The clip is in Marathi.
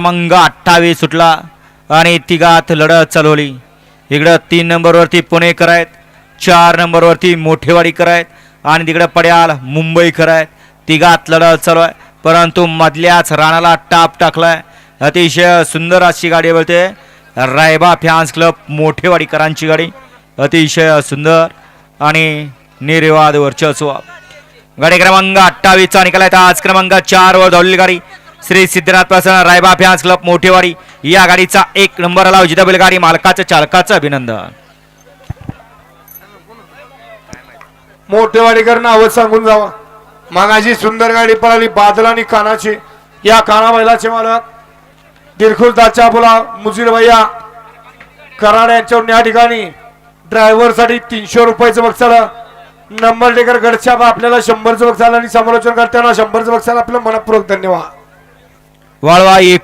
क्रमांक अठ्ठावीस सुटला आणि तिघात लढत चालवली. इकडं तीन नंबरवरती पुणेकर आहेत चार नंबरवरती मोठेवाडीकर आहेत आणि तिकडं पड्याल मुंबईकर आहेत तिघात लढत चालू आहे परंतु मधल्याच राणाला टाप टाकलाय. अतिशय सुंदर अशी गाडी बोलते रायबा फॅन्स क्लब मोठेवाडीकरांची गाडी. अतिशय सुंदर आणि निर्वाद वर्चस्व. गाडी क्रमांक अठ्ठावीसचा निकाल आहे. आज क्रमांक चार वर धावलेली गाडी. श्री सिद्धनाथ प्रसन्न रायबा फॅन्स क्लब मोठेवाडी. या गाडीचा एक नंबर आला जिताबेल गाडी मालकाचं चालकाचं अभिनंदन. मोठेवाडीकर नाव सांगून जावा. मागाची सुंदर गाडी पळाली बादल आणि कानाची. या काना बैलाचे मालक दिलखुलदाच्या बोला मुजीर भैया कराड यांच्यावर या ठिकाणी ड्रायव्हरसाठी तीनशे रुपयाचं बक्षाला नंबर टेकर गडच्या आपल्याला शंभरचं बक्षाला आणि समालोचन करताना शंभरचं बक्षाला आपलं मनपूर्वक धन्यवाद. वाळवा एक